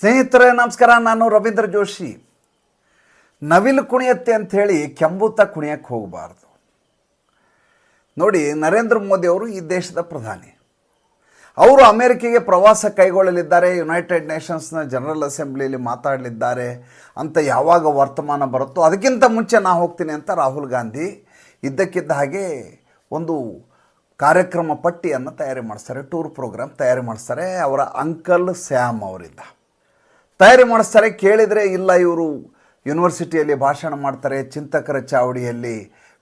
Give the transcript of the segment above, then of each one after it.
ಸ್ನೇಹಿತರೆ, ನಮಸ್ಕಾರ. ನಾನು ರವೀಂದ್ರ ಜೋಶಿ. ನವಿಲು ಕುಣಿಯತ್ತೆ ಅಂಥೇಳಿ ಕೆಂಬುತ್ತ ಕುಣಿಯಕ್ಕೆ ಹೋಗಬಾರ್ದು. ನೋಡಿ, ನರೇಂದ್ರ ಮೋದಿ ಅವರು ಈ ದೇಶದ ಪ್ರಧಾನಿ. ಅವರು ಅಮೆರಿಕೆಗೆ ಪ್ರವಾಸ ಕೈಗೊಳ್ಳಲಿದ್ದಾರೆ ಯುನೈಟೆಡ್ ನೇಷನ್ಸ್ನ ಜನರಲ್ ಅಸೆಂಬ್ಲಿಯಲ್ಲಿ ಮಾತಾಡಲಿದ್ದಾರೆ ಅಂತ ಯಾವಾಗ ವರ್ತಮಾನ ಬರುತ್ತೋ ಅದಕ್ಕಿಂತ ಮುಂಚೆ ನಾ ಹೋಗ್ತೀನಿ ಅಂತ ರಾಹುಲ್ ಗಾಂಧಿ ಇದ್ದಕ್ಕಿದ್ದ ಹಾಗೆ ಒಂದು ಕಾರ್ಯಕ್ರಮ ಪಟ್ಟಿಯನ್ನು ತಯಾರಿ ಮಾಡಿಸ್ತಾರೆ, ಟೂರ್ ಪ್ರೋಗ್ರಾಮ್ ತಯಾರಿ ಮಾಡಿಸ್ತಾರೆ. ಅವರ ಅಂಕಲ್ ಸ್ಯಾಮ್ ಅವರಿಂದ ತಯಾರಿ ಮಾಡಿಸ್ತಾರೆ, ಕೇಳಿದರೆ ಇಲ್ಲ, ಇವರು ಯೂನಿವರ್ಸಿಟಿಯಲ್ಲಿ ಭಾಷಣ ಮಾಡ್ತಾರೆ, ಚಿಂತಕರ ಚಾವಡಿಯಲ್ಲಿ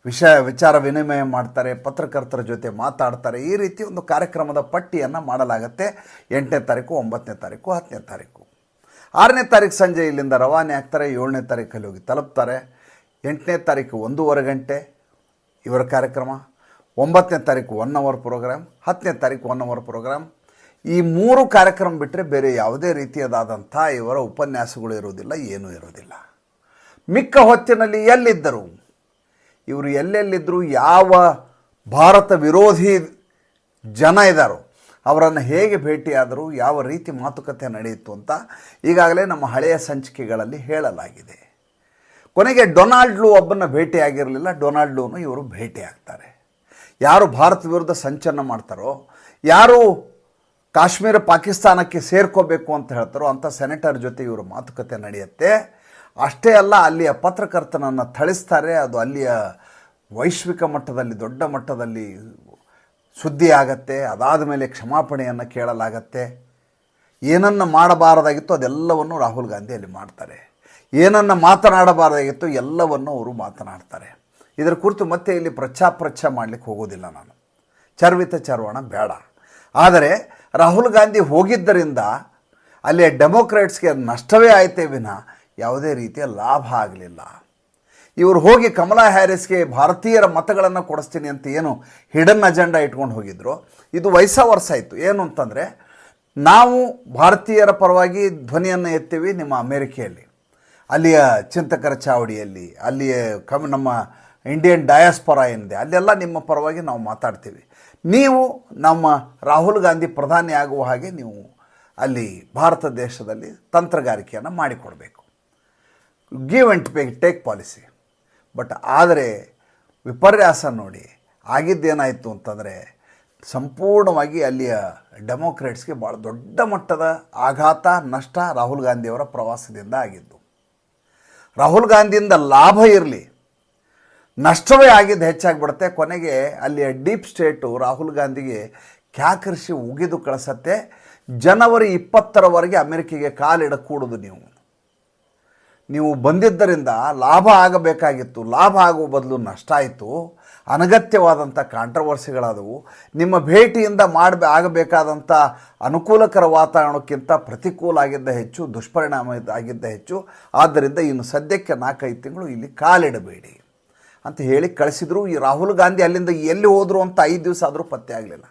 ವಿಷಯ ವಿಚಾರ ವಿನಿಮಯ ಮಾಡ್ತಾರೆ, ಪತ್ರಕರ್ತರ ಜೊತೆ ಮಾತಾಡ್ತಾರೆ. ಈ ರೀತಿ ಒಂದು ಕಾರ್ಯಕ್ರಮದ ಪಟ್ಟಿಯನ್ನು ಮಾಡಲಾಗತ್ತೆ. ಎಂಟನೇ ತಾರೀಕು, ಒಂಬತ್ತನೇ ತಾರೀಕು, ಹತ್ತನೇ ತಾರೀಕು. ಆರನೇ ತಾರೀಕು ಸಂಜೆ ಇಲ್ಲಿಂದ ರವಾನೆ ಆಗ್ತಾರೆ, ಏಳನೇ ತಾರೀಕಲ್ಲಿ ಹೋಗಿ ತಲುಪ್ತಾರೆ. ಎಂಟನೇ ತಾರೀಕು ಒಂದೂವರೆ ಗಂಟೆ, ಇವರ ಕಾರ್ಯಕ್ರಮ. ಒಂಬತ್ತನೇ ತಾರೀಕು ಒನ್ ಅವರ್ ಪ್ರೋಗ್ರಾಮ್ ಹತ್ತನೇ ತಾರೀಕು ಒನ್ ಅವರ್ ಪ್ರೋಗ್ರಾಮ್ ಈ ಮೂರು ಕಾರ್ಯಕ್ರಮ ಬಿಟ್ಟರೆ ಬೇರೆ ಯಾವುದೇ ರೀತಿಯದಾದಂಥ ಇವರ ಉಪನ್ಯಾಸಗಳು ಇರೋದಿಲ್ಲ ಏನೂ ಇರೋದಿಲ್ಲ ಮಿಕ್ಕ ಹೊತ್ತಿನಲ್ಲಿ ಎಲ್ಲಿದ್ದರು? ಇವರು ಎಲ್ಲೆಲ್ಲಿದ್ದರೂ? ಯಾವ ಭಾರತ ವಿರೋಧಿ ಜನ ಇದ್ದಾರೋ ಅವರನ್ನು ಹೇಗೆ ಭೇಟಿಯಾದರು, ಯಾವ ರೀತಿ ಮಾತುಕತೆ ನಡೆಯಿತು ಅಂತ ಈಗಾಗಲೇ ನಮ್ಮ ಹಳೆಯ ಸಂಚಿಕೆಗಳಲ್ಲಿ ಹೇಳಲಾಗಿದೆ. ಕೊನೆಗೆ ಡೊನಾಲ್ಡ್ ಲೂ ಒಬ್ಬನ ಭೇಟಿಯಾಗಿರಲಿಲ್ಲ ಡೊನಾಲ್ಡ್ ಲೂನು ಇವರು ಭೇಟಿಯಾಗ್ತಾರೆ. ಯಾರು ಭಾರತ ವಿರುದ್ಧ ಸಂಚಲನ ಮಾಡ್ತಾರೋ, ಯಾರು ಕಾಶ್ಮೀರ ಪಾಕಿಸ್ತಾನಕ್ಕೆ ಸೇರ್ಕೋಬೇಕು ಅಂತ ಹೇಳ್ತಾರೋ ಅಂಥ ಸೆನೆಟರ್ ಜೊತೆ ಇವರು ಮಾತುಕತೆ ನಡೆಯುತ್ತೆ. ಅಷ್ಟೇ ಅಲ್ಲ, ಅಲ್ಲಿಯ ಪತ್ರಕರ್ತನನ್ನು ಥಳಿಸ್ತಾರೆ. ಅದು ಅಲ್ಲಿಯ ವೈಶ್ವಿಕ ಮಟ್ಟದಲ್ಲಿ, ದೊಡ್ಡ ಮಟ್ಟದಲ್ಲಿ ಸುದ್ದಿ ಆಗತ್ತೆ ಅದಾದ ಮೇಲೆ ಕ್ಷಮಾಪಣೆಯನ್ನು ಕೇಳಲಾಗತ್ತೆ. ಏನನ್ನು ಮಾಡಬಾರದಾಗಿತ್ತು ಅದೆಲ್ಲವನ್ನು ರಾಹುಲ್ ಗಾಂಧಿ ಅಲ್ಲಿ ಮಾಡ್ತಾರೆ. ಏನನ್ನು ಮಾತನಾಡಬಾರದಾಗಿತ್ತು ಎಲ್ಲವನ್ನು ಅವರು ಮಾತನಾಡ್ತಾರೆ. ಇದರ ಕುರಿತು ಮತ್ತೆ ಇಲ್ಲಿ ಪ್ರಚ್ಛಾಪ್ರಚ್ಛ ಮಾಡಲಿಕ್ಕೆ ಹೋಗೋದಿಲ್ಲ ನಾನು. ಚರ್ವಿತ ಚರ್ವಣ ಬೇಡ. ಆದರೆ ರಾಹುಲ್ ಗಾಂಧಿ ಹೋಗಿದ್ದರಿಂದ ಅಲ್ಲಿಯ ಡೆಮೊಕ್ರೇಟ್ಸ್ಗೆ ನಷ್ಟವೇ ಆಯಿತೇ ವಿನ ಯಾವುದೇ ರೀತಿಯ ಲಾಭ ಆಗಲಿಲ್ಲ. ಇವರು ಹೋಗಿ ಕಮಲಾ ಹ್ಯಾರಿಸ್ಗೆ ಭಾರತೀಯರ ಮತಗಳನ್ನು ಕೊಡಿಸ್ತೀನಿ ಅಂತ ಏನು ಹಿಡನ್ ಅಜೆಂಡಾ ಇಟ್ಕೊಂಡು ಹೋಗಿದ್ರು. ಇದು ವಯಸ್ಸ ವರ್ಷ ಆಯಿತು. ಏನು ಅಂತಂದರೆ, ನಾವು ಭಾರತೀಯರ ಪರವಾಗಿ ಧ್ವನಿಯನ್ನು ಎತ್ತೀವಿ ನಿಮ್ಮ ಅಮೇರಿಕೆಯಲ್ಲಿ. ಅಲ್ಲಿಯ ಚಿಂತಕರ ಚಾವಡಿಯಲ್ಲಿ, ಅಲ್ಲಿಯ ಕಮ್, ನಮ್ಮ ಇಂಡಿಯನ್ ಡಯಾಸ್ಪೊರಾ ಏನಿದೆ ಅಲ್ಲೆಲ್ಲ ನಿಮ್ಮ ಪರವಾಗಿ ನಾವು ಮಾತಾಡ್ತೀವಿ. ನೀವು ನಮ್ಮ ರಾಹುಲ್ ಗಾಂಧಿ ಪ್ರಧಾನಿ ಆಗುವ ಹಾಗೆ ನೀವು ಅಲ್ಲಿ ಭಾರತ ದೇಶದಲ್ಲಿ ತಂತ್ರಗಾರಿಕೆಯನ್ನು ಮಾಡಿಕೊಡಬೇಕು. Give and pay take policy but ಆದರೆ ವಿಪರ್ಯಾಸ ನೋಡಿ, ಆಗಿದ್ದೇನಾಯಿತು ಅಂತಂದರೆ ಸಂಪೂರ್ಣವಾಗಿ ಅಲ್ಲಿಯ ಡೆಮೊಕ್ರೇಟ್ಸ್ಗೆ ಭಾಳ ದೊಡ್ಡ ಮಟ್ಟದ ಆಘಾತ, ನಷ್ಟ ರಾಹುಲ್ ಗಾಂಧಿಯವರ ಪ್ರವಾಸದಿಂದ ಆಗಿದ್ದು. ರಾಹುಲ್ ಗಾಂಧಿಯಿಂದ ಲಾಭ ಇರಲಿ. ನಷ್ಟವೇ ಆಗಿದ್ದು ಹೆಚ್ಚಾಗಿಬಿಡುತ್ತೆ. ಕೊನೆಗೆ ಅಲ್ಲಿಯ ಡೀಪ್ ಸ್ಟೇಟು ರಾಹುಲ್ ಗಾಂಧಿಗೆ ಕ್ಯಾಕರಿಸಿ ಉಗಿದು ಕಳಿಸತ್ತೆ. ಜನವರಿ ಇಪ್ಪತ್ತರವರೆಗೆ ಅಮೆರಿಕೆಗೆ ಕಾಲಿಡಕೂಡುದು ನೀವು. ನೀವು ಬಂದಿದ್ದರಿಂದ ಲಾಭ ಆಗಬೇಕಾಗಿತ್ತು. ಲಾಭ ಆಗುವ ಬದಲು ನಷ್ಟ ಆಯಿತು. ಅನಗತ್ಯವಾದಂಥ ಕಾಂಟ್ರವರ್ಸಿಗಳಾದವು. ನಿಮ್ಮ ಭೇಟಿಯಿಂದ ಮಾಡಬೇ ಆಗಬೇಕಾದಂಥ ಅನುಕೂಲಕರ ವಾತಾವರಣಕ್ಕಿಂತ ಪ್ರತಿಕೂಲ ಆಗಿದ್ದ ಹೆಚ್ಚು, ದುಷ್ಪರಿಣಾಮ ಆಗಿದ್ದ ಹೆಚ್ಚು. ಆದ್ದರಿಂದ ಇನ್ನು ಸದ್ಯಕ್ಕೆ ನಾಲ್ಕೈದು ತಿಂಗಳು ಇಲ್ಲಿ ಕಾಲಿಡಬೇಡಿ. ಅಂತ ಹೇಳಿ ಕಳಿಸಿದ್ರು. ಈ ರಾಹುಲ್ ಗಾಂಧಿ ಅಲ್ಲಿಂದ ಎಲ್ಲಿ ಹೋದರು ಅಂತ ಐದು ದಿವಸ ಆದರೂ ಪತ್ತೆ ಆಗಲಿಲ್ಲ.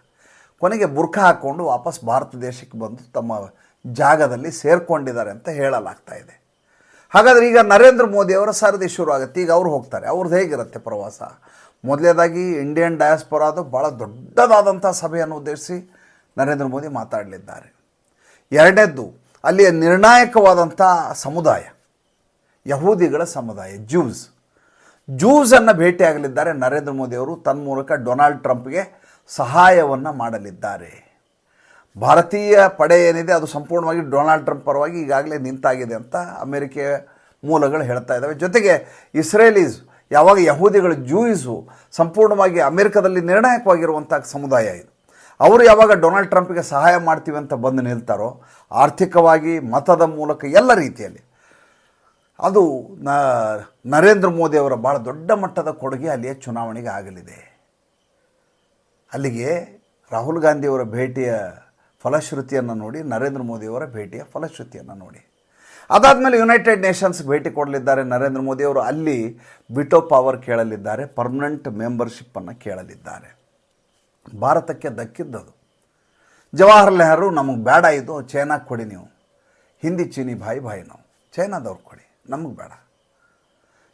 ಕೊನೆಗೆ ಬುರ್ಖ ಹಾಕ್ಕೊಂಡು ವಾಪಸ್ ಭಾರತ ದೇಶಕ್ಕೆ ಬಂದು ತಮ್ಮ ಜಾಗದಲ್ಲಿ ಸೇರಿಕೊಂಡಿದ್ದಾರೆ ಅಂತ ಹೇಳಲಾಗ್ತಾ ಇದೆ. ಹಾಗಾದರೆ ಈಗ ನರೇಂದ್ರ ಮೋದಿಯವರ ಸರದಿ ಶುರು ಆಗುತ್ತೆ. ಈಗ ಅವ್ರು ಹೋಗ್ತಾರೆ. ಅವ್ರದ್ದು ಹೇಗಿರುತ್ತೆ ಪ್ರವಾಸ? ಮೊದಲನೇದಾಗಿ ಇಂಡಿಯನ್ ಡಯಾಸ್ಪೊರಾದು ಭಾಳ ದೊಡ್ಡದಾದಂಥ ಸಭೆಯನ್ನು ಉದ್ದೇಶಿಸಿ ನರೇಂದ್ರ ಮೋದಿ ಮಾತಾಡಲಿದ್ದಾರೆ. ಎರಡನೇದ್ದು, ಅಲ್ಲಿಯ ನಿರ್ಣಾಯಕವಾದಂಥ ಸಮುದಾಯ, ಯಹೂದಿಗಳ ಸಮುದಾಯ ಜೂಸ್ ಜೂಸನ್ನು ಭೇಟಿಯಾಗಲಿದ್ದಾರೆ ನರೇಂದ್ರ ಮೋದಿಯವರು. ತನ್ಮೂಲಕ ಡೊನಾಲ್ಡ್ ಟ್ರಂಪ್ಗೆ ಸಹಾಯವನ್ನು ಮಾಡಲಿದ್ದಾರೆ. ಭಾರತೀಯ ಪಡೆ ಏನಿದೆ, ಅದು ಸಂಪೂರ್ಣವಾಗಿ ಡೊನಾಲ್ಡ್ ಟ್ರಂಪ್ ಪರವಾಗಿ ಈಗಾಗಲೇ ನಿಂತಾಗಿದೆ ಅಂತ ಅಮೆರಿಕೆ ಮೂಲಗಳು ಹೇಳ್ತಾ ಇದ್ದಾವೆ. ಜೊತೆಗೆ ಇಸ್ರೇಲೀಸ್, ಯಾವಾಗ ಯಹೂದಿಗಳು ಜೂಯಿಸು, ಸಂಪೂರ್ಣವಾಗಿ ಅಮೆರಿಕದಲ್ಲಿ ನಿರ್ಣಾಯಕವಾಗಿರುವಂಥ ಸಮುದಾಯ ಇದು. ಅವರು ಯಾವಾಗ ಡೊನಾಲ್ಡ್ ಟ್ರಂಪ್ಗೆ ಸಹಾಯ ಮಾಡ್ತೀವಿ ಅಂತ ಬಂದು ನಿಲ್ತಾರೋ, ಆರ್ಥಿಕವಾಗಿ, ಮತದ ಮೂಲಕ ಎಲ್ಲ ರೀತಿಯಲ್ಲಿ ಅದು ನರೇಂದ್ರ ಮೋದಿಯವರ ಭಾಳ ದೊಡ್ಡ ಮಟ್ಟದ ಕೊಡುಗೆ ಅಲ್ಲಿಯ ಚುನಾವಣೆಗೆ ಆಗಲಿದೆ. ಅಲ್ಲಿಗೆ ರಾಹುಲ್ ಗಾಂಧಿಯವರ ಭೇಟಿಯ ಫಲಶ್ರುತಿಯನ್ನು ನೋಡಿ, ನರೇಂದ್ರ ಮೋದಿಯವರ ಭೇಟಿಯ ಫಲಶ್ರುತಿಯನ್ನು ನೋಡಿ. ಅದಾದಮೇಲೆ ಯುನೈಟೆಡ್ ನೇಷನ್ಸ್ ಭೇಟಿ ಕೊಡಲಿದ್ದಾರೆ. ನರೇಂದ್ರ ಮೋದಿಯವರು ಅಲ್ಲಿ ಬಿಟೋ ಪವರ್ ಕೇಳಲಿದ್ದಾರೆ ಪರ್ಮನೆಂಟ್ ಮೆಂಬರ್ಶಿಪ್ಪನ್ನು ಕೇಳಲಿದ್ದಾರೆ. ಭಾರತಕ್ಕೆ ದಕ್ಕಿದ್ದದು. ಜವಾಹರ್ಲಾಲ್ ನೆಹರು, ನಮಗೆ ಬೇಡ ಇದು, ಚೈನಾಗೆ ಕೊಡಿ ನೀವು. ಹಿಂದಿ ಚೀನಿ ಬಾಯಿ ಬಾಯಿ ನಾವು. ಚೈನಾದವ್ರು ಕೊಡಿ. ನಮಗೆ ಬೇಡ.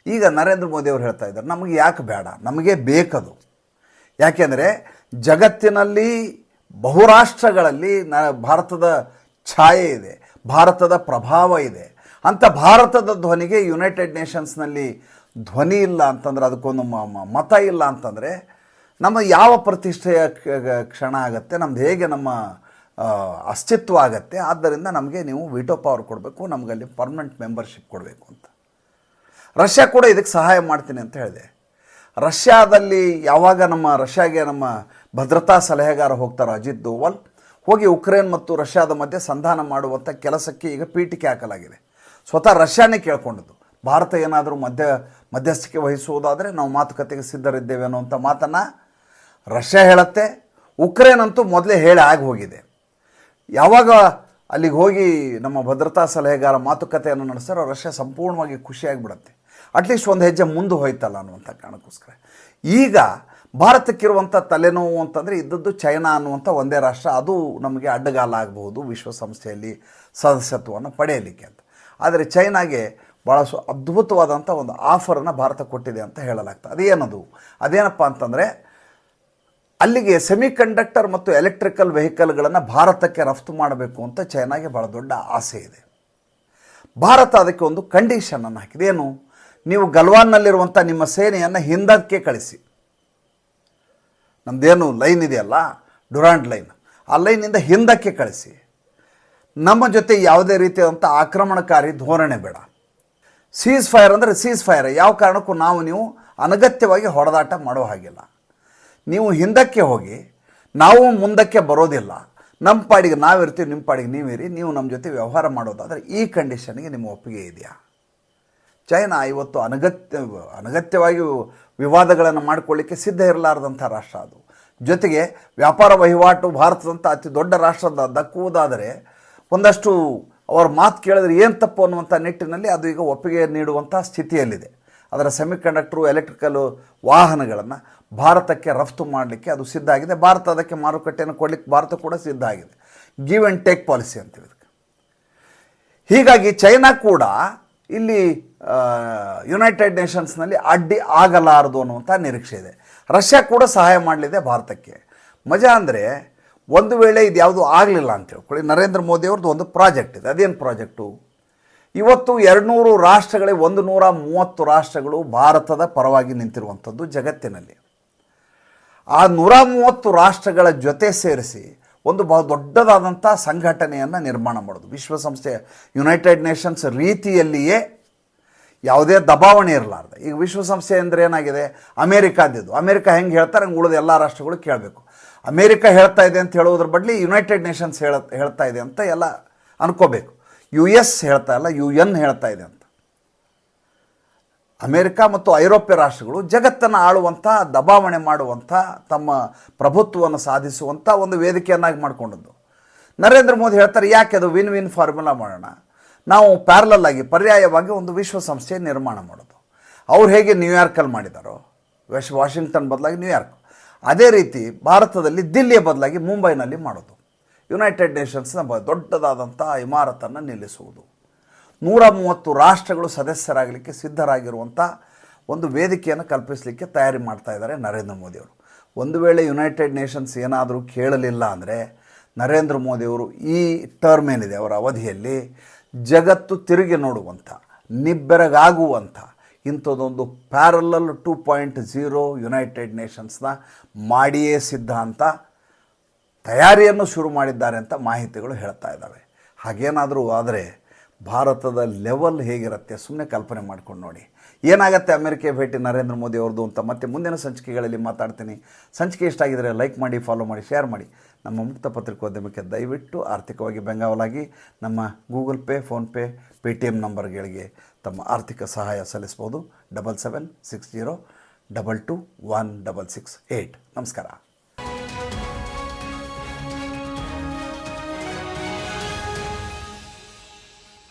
ಈಗ ನರೇಂದ್ರ ಮೋದಿಯವರು ಹೇಳ್ತಾ ಇದ್ದಾರೆ, ನಮಗೆ ಯಾಕೆ ಬೇಡ? ನಮಗೆ ಬೇಕದು. ಯಾಕೆಂದರೆ ಜಗತ್ತಿನಲ್ಲಿ ಬಹುರಾಷ್ಟ್ರಗಳಲ್ಲಿ ನ, ಭಾರತದ ಛಾಯೆ ಇದೆ, ಭಾರತದ ಪ್ರಭಾವ ಇದೆ. ಅಂಥ ಭಾರತದ ಧ್ವನಿಗೆ ಯುನೈಟೆಡ್ ನೇಷನ್ಸ್ನಲ್ಲಿ ಧ್ವನಿ ಇಲ್ಲ ಅಂತಂದರೆ ಅದಕ್ಕೊಂದು ಮತ ಇಲ್ಲ ಅಂತಂದರೆ ನಮ್ಮ ಯಾವ ಪ್ರತಿಷ್ಠೆಯ ಕ್ಷಣ ಆಗುತ್ತೆ? ನಮ್ದು ಹೇಗೆ ನಮ್ಮ ಅಸ್ತಿತ್ವ ಆಗತ್ತೆ ಆದ್ದರಿಂದ ನಮಗೆ ನೀವು ವಿಟೋ ಪವರ್ ಕೊಡಬೇಕು, ನಮಗಲ್ಲಿ ಪರ್ಮನೆಂಟ್ ಮೆಂಬರ್ಶಿಪ್ ಕೊಡಬೇಕು ಅಂತ. ರಷ್ಯಾ ಕೂಡ ಇದಕ್ಕೆ ಸಹಾಯ ಮಾಡ್ತೀನಿ ಅಂತ ಹೇಳಿದೆ. ರಷ್ಯಾದಲ್ಲಿ ಯಾವಾಗ ನಮ್ಮ, ರಷ್ಯಾಗೆ ನಮ್ಮ ಭದ್ರತಾ ಸಲಹೆಗಾರ ಹೋಗ್ತಾರೋ ಅಜಿತ್ ದೋವಲ್, ಹೋಗಿ ಉಕ್ರೇನ್ ಮತ್ತು ರಷ್ಯಾದ ಮಧ್ಯೆ ಸಂಧಾನ ಮಾಡುವಂಥ ಕೆಲಸಕ್ಕೆ ಈಗ ಪೀಠಿಕೆ ಹಾಕಲಾಗಿದೆ. ಸ್ವತಃ ರಷ್ಯಾನೇ ಕೇಳ್ಕೊಂಡದ್ದು. ಭಾರತ ಏನಾದರೂ ಮಧ್ಯ, ಮಧ್ಯಸ್ಥಿಕೆ ವಹಿಸುವುದಾದರೆ ನಾವು ಮಾತುಕತೆಗೆ ಸಿದ್ಧರಿದ್ದೇವೆ ಅನ್ನುವಂಥ ಮಾತನ್ನು ರಷ್ಯಾ ಹೇಳುತ್ತೆ. ಉಕ್ರೇನ್ ಅಂತೂ ಮೊದಲೇ ಹೇಳಿ ಆಗಿ ಹೋಗಿದೆ. ಯಾವಾಗ ಅಲ್ಲಿಗೆ ಹೋಗಿ ನಮ್ಮ ಭದ್ರತಾ ಸಲಹೆಗಾರ ಮಾತುಕತೆಯನ್ನು ನಡೆಸ್ತಾರೋ ರಷ್ಯಾ ಸಂಪೂರ್ಣವಾಗಿ ಖುಷಿಯಾಗಿಬಿಡುತ್ತೆ. ಅಟ್ಲೀಸ್ಟ್ ಒಂದು ಹೆಜ್ಜೆ ಮುಂದೆ ಹೋಯ್ತಲ್ಲ ಅನ್ನುವಂಥ ಕಾರಣಕ್ಕೋಸ್ಕರ. ಈಗ ಭಾರತಕ್ಕಿರುವಂಥ ತಲೆನೋವು ಅಂತಂದರೆ ಇದ್ದದ್ದು ಚೈನಾ ಅನ್ನುವಂಥ ಒಂದೇ ರಾಷ್ಟ್ರ. ಅದು ನಮಗೆ ಅಡ್ಡಗಾಲ ಆಗಬಹುದು ವಿಶ್ವಸಂಸ್ಥೆಯಲ್ಲಿ ಸದಸ್ಯತ್ವವನ್ನು ಪಡೆಯಲಿಕ್ಕೆ ಅಂತ. ಆದರೆ ಚೈನಾಗೆ ಭಾಳ ಸು ಅದ್ಭುತವಾದಂಥ ಒಂದು ಆಫರನ್ನು ಭಾರತ ಕೊಟ್ಟಿದೆ ಅಂತ ಹೇಳಲಾಗ್ತದೆ. ಅದೇನದು? ಅದೇನಪ್ಪ ಅಂತಂದರೆ ಅಲ್ಲಿಗೆ ಸೆಮಿ ಕಂಡಕ್ಟರ್ ಮತ್ತು ಎಲೆಕ್ಟ್ರಿಕಲ್ ವೆಹಿಕಲ್ಗಳನ್ನು ಭಾರತಕ್ಕೆ ರಫ್ತು ಮಾಡಬೇಕು ಅಂತ ಚೈನಾಗೆ ಭಾಳ ದೊಡ್ಡ ಆಸೆ ಇದೆ. ಭಾರತ ಅದಕ್ಕೆ ಒಂದು ಕಂಡೀಷನನ್ನು ಹಾಕಿದೆ. ಏನು? ನೀವು ಗಲ್ವಾನ್ನಲ್ಲಿರುವಂಥ ನಿಮ್ಮ ಸೇನೆಯನ್ನು ಹಿಂದಕ್ಕೆ ಕಳಿಸಿ. ನಮ್ಮದೇನು ಲೈನ್ ಇದೆಯಲ್ಲ? Durand line. ಆ ಲೈನಿಂದ ಹಿಂದಕ್ಕೆ ಕಳಿಸಿ. ನಮ್ಮ ಜೊತೆ ಯಾವುದೇ ರೀತಿಯಾದಂಥ ಆಕ್ರಮಣಕಾರಿ ಧೋರಣೆ ಬೇಡ. ಸೀಸ್ ಫೈರ್ ಅಂದರೆ ಸೀಸ್ ಫೈರ್ ಯಾವ ಕಾರಣಕ್ಕೂ ನಾವು ನೀವು ಅನಗತ್ಯವಾಗಿ ಹೊಡೆದಾಟ ಮಾಡೋ ಹಾಗಿಲ್ಲ. ನೀವು ಹಿಂದಕ್ಕೆ ಹೋಗಿ, ನಾವು ಮುಂದಕ್ಕೆ ಬರೋದಿಲ್ಲ. ನಮ್ಮ ಪಾಡಿಗೆ ನಾವಿರ್ತೀವಿ ನಿಮ್ಮ ಪಾಡಿಗೆ ನೀವಿರಿ ನೀವು ನಮ್ಮ ಜೊತೆ ವ್ಯವಹಾರ ಮಾಡೋದಾದರೆ ಈ ಕಂಡೀಷನ್ಗೆ ನಿಮ್ಮ ಒಪ್ಪಿಗೆ ಇದೆಯಾ? ಚೈನಾ ಇವತ್ತು ಅನಗತ್ಯ, ಅನಗತ್ಯವಾಗಿ ವಿವಾದಗಳನ್ನು ಮಾಡಿಕೊಳ್ಳಿಕ್ಕೆ ಸಿದ್ಧ ಇರಲಾರ್ದಂಥ ರಾಷ್ಟ್ರ ಅದು. ಜೊತೆಗೆ ವ್ಯಾಪಾರ ವಹಿವಾಟು ಭಾರತದಂಥ ಅತಿ ದೊಡ್ಡ ರಾಷ್ಟ್ರದ ದಕ್ಕುವುದಾದರೆ ಒಂದಷ್ಟು ಅವರ ಮಾತು ಕೇಳಿದ್ರೆ ಏನು ತಪ್ಪು ಅನ್ನುವಂಥ ನಿಟ್ಟಿನಲ್ಲಿ ಅದು ಈಗ ಒಪ್ಪಿಗೆ ನೀಡುವಂಥ ಸ್ಥಿತಿಯಲ್ಲಿದೆ. ಅದರ ಸೆಮಿಕಂಡಕ್ಟ್ರು ಎಲೆಕ್ಟ್ರಿಕಲ್ ವಾಹನಗಳನ್ನು ಭಾರತಕ್ಕೆ ರಫ್ತು ಮಾಡಲಿಕ್ಕೆ ಅದು ಸಿದ್ಧ ಆಗಿದೆ. ಭಾರತ ಅದಕ್ಕೆ ಮಾರುಕಟ್ಟೆಯನ್ನು ಕೊಡಲಿಕ್ಕೆ ಭಾರತ ಕೂಡ ಸಿದ್ಧ ಆಗಿದೆ. ಗಿವ್ ಆ್ಯಂಡ್ ಟೇಕ್ ಪಾಲಿಸಿ ಅಂತ ಇದಕ್ಕೆ ಹೀಗಾಗಿ ಚೈನಾ ಕೂಡ ಇಲ್ಲಿ ಯುನೈಟೆಡ್ ನೇಷನ್ಸ್ನಲ್ಲಿ ಅಡ್ಡಿ ಆಗಲಾರದು ಅನ್ನುವಂಥ ನಿರೀಕ್ಷೆ ಇದೆ. ರಷ್ಯಾ ಕೂಡ ಸಹಾಯ ಮಾಡಲಿದೆ ಭಾರತಕ್ಕೆ. ಮಜಾ ಅಂದರೆ ಒಂದು ವೇಳೆ ಇದು ಯಾವುದು ಆಗಲಿಲ್ಲ ಅಂತ ಹೇಳ್ಕೊಳ್ಳಿ ನರೇಂದ್ರ ಮೋದಿಯವ್ರದ್ದು ಒಂದು ಪ್ರಾಜೆಕ್ಟ್ ಇದೆ. ಅದೇನು ಪ್ರಾಜೆಕ್ಟು? ಇವತ್ತು ಎರಡುನೂರು ರಾಷ್ಟ್ರಗಳೇ ಒಂದು ನೂರ ಮೂವತ್ತು ರಾಷ್ಟ್ರಗಳು ಭಾರತದ ಪರವಾಗಿ ನಿಂತಿರುವಂಥದ್ದು ಜಗತ್ತಿನಲ್ಲಿ. ಆ ನೂರ ಮೂವತ್ತು ರಾಷ್ಟ್ರಗಳ ಜೊತೆ ಸೇರಿಸಿ ಒಂದು ಬಹು ದೊಡ್ಡದಾದಂಥ ಸಂಘಟನೆಯನ್ನು ನಿರ್ಮಾಣ ಮಾಡೋದು. ವಿಶ್ವಸಂಸ್ಥೆ ಯುನೈಟೆಡ್ ನೇಷನ್ಸ್ ರೀತಿಯಲ್ಲಿಯೇ ಯಾವುದೇ ದಬಾವಣೆ ಇರಲಾರ್ದೆ. ಈಗ ವಿಶ್ವಸಂಸ್ಥೆ ಅಂದರೆ ಏನಾಗಿದೆ? ಅಮೇರಿಕಾದಿದ್ದು ಅಮೇರಿಕ ಹೆಂಗೆ ಹೇಳ್ತಾರೆ? ಹಂಗೆ ಉಳಿದ ಎಲ್ಲ ರಾಷ್ಟ್ರಗಳು ಕೇಳಬೇಕು. ಅಮೇರಿಕಾ ಹೇಳ್ತಾ ಇದೆ ಅಂತ ಹೇಳೋದ್ರ ಬದಲಿ ಯುನೈಟೆಡ್ ನೇಷನ್ಸ್ ಹೇಳ, ಹೇಳ್ತಾ ಇದೆ ಅಂತ ಎಲ್ಲ ಅನ್ಕೋಬೇಕು. ಯು ಎಸ್ ಹೇಳ್ತಾ ಇಲ್ಲ ಯು ಎನ್ ಹೇಳ್ತಾ ಇದೆ ಅಂತ. ಅಮೇರಿಕ ಮತ್ತು ಐರೋಪ್ಯ ರಾಷ್ಟ್ರಗಳು ಜಗತ್ತನ್ನು ಆಳುವಂಥ ದಬಾವಣೆ ಮಾಡುವಂಥ ತಮ್ಮ ಪ್ರಭುತ್ವವನ್ನು ಸಾಧಿಸುವಂಥ ಒಂದು ವೇದಿಕೆಯನ್ನಾಗಿ ಮಾಡಿಕೊಂಡದ್ದು. ನರೇಂದ್ರ ಮೋದಿ ಹೇಳ್ತಾರೆ, ಯಾಕೆ ಅದು ವಿನ್ ವಿನ್ ಫಾರ್ಮುಲಾ ಮಾಡೋಣ? ನಾವು ಪ್ಯಾರಲಲ್ ಆಗಿ ಪರ್ಯಾಯವಾಗಿ ಒಂದು ವಿಶ್ವಸಂಸ್ಥೆ ನಿರ್ಮಾಣ ಮಾಡೋದು. ಅವ್ರು ಹೇಗೆ ನ್ಯೂಯಾರ್ಕಲ್ಲಿ ಮಾಡಿದಾರೋ? ವೆಸ್ಟ್ ವಾಷಿಂಗ್ಟನ್ ಬದಲಾಗಿ ನ್ಯೂಯಾರ್ಕ್ ಅದೇ ರೀತಿ ಭಾರತದಲ್ಲಿ ದಿಲ್ಲಿಯ ಬದಲಾಗಿ ಮುಂಬೈನಲ್ಲಿ ಮಾಡೋದು. ಯುನೈಟೆಡ್ ನೇಷನ್ಸ್ನ ಬ ದೊಡ್ಡದಾದಂಥ ಇಮಾರತನ್ನು ನಿಲ್ಲಿಸುವುದು. ನೂರ ಮೂವತ್ತು ರಾಷ್ಟ್ರಗಳು ಸದಸ್ಯರಾಗಲಿಕ್ಕೆ ಸಿದ್ಧರಾಗಿರುವಂಥ ಒಂದು ವೇದಿಕೆಯನ್ನು ಕಲ್ಪಿಸಲಿಕ್ಕೆ ತಯಾರಿ ಮಾಡ್ತಾ ಇದ್ದಾರೆ ನರೇಂದ್ರ ಮೋದಿಯವರು. ಒಂದು ವೇಳೆ ಯುನೈಟೆಡ್ ನೇಷನ್ಸ್ ಏನಾದರೂ ಕೇಳಲಿಲ್ಲ ಅಂದರೆ ನರೇಂದ್ರ ಮೋದಿಯವರು ಈ ಟರ್ಮ್ ಏನಿದೆ ಅವರ ಅವಧಿಯಲ್ಲಿ ಜಗತ್ತು ತಿರುಗಿ ನೋಡುವಂಥ ನಿಬ್ಬೆರಗಾಗುವಂಥ ಇಂಥದ್ದೊಂದು parallel two point zero united ನೇಷನ್ಸ್ನ ಮಾಡಿಯೇ ಸಿದ್ಧ ಅಂತ ತಯಾರಿಯನ್ನು ಶುರು ಮಾಡಿದ್ದಾರೆ ಅಂತ ಮಾಹಿತಿಗಳು ಹೇಳ್ತಾ ಇದ್ದಾವೆ. ಹಾಗೇನಾದರೂ ಆದರೆ ಭಾರತದ ಲೆವೆಲ್ ಹೇಗಿರುತ್ತೆ? ಸುಮ್ಮನೆ ಕಲ್ಪನೆ ಮಾಡ್ಕೊಂಡು ನೋಡಿ. ಏನಾಗುತ್ತೆ ಅಮೆರಿಕೆ ಭೇಟಿ ನರೇಂದ್ರ ಮೋದಿ ಅವ್ರದ್ದು ಅಂತ ಮತ್ತೆ ಮುಂದಿನ ಸಂಚಿಕೆಗಳಲ್ಲಿ ಮಾತಾಡ್ತೀನಿ. ಸಂಚಿಕೆ ಇಷ್ಟ ಆಗಿದರೆ ಲೈಕ್ ಮಾಡಿ ಫಾಲೋ ಮಾಡಿ ಶೇರ್ ಮಾಡಿ. ನಮ್ಮ ಮುಕ್ತ ಪತ್ರಿಕೋದ್ಯಮಕ್ಕೆ ದಯವಿಟ್ಟು ಆರ್ಥಿಕವಾಗಿ ಬೆಂಗಾವಲಾಗಿ ನಮ್ಮ Google pay PhonePe Paytm ನಂಬರ್ಗಳಿಗೆ ತಮ್ಮ ಆರ್ಥಿಕ ಸಹಾಯ ಸಲ್ಲಿಸ್ಬೋದು. Double seven six zero double two one double six eight ನಮಸ್ಕಾರ.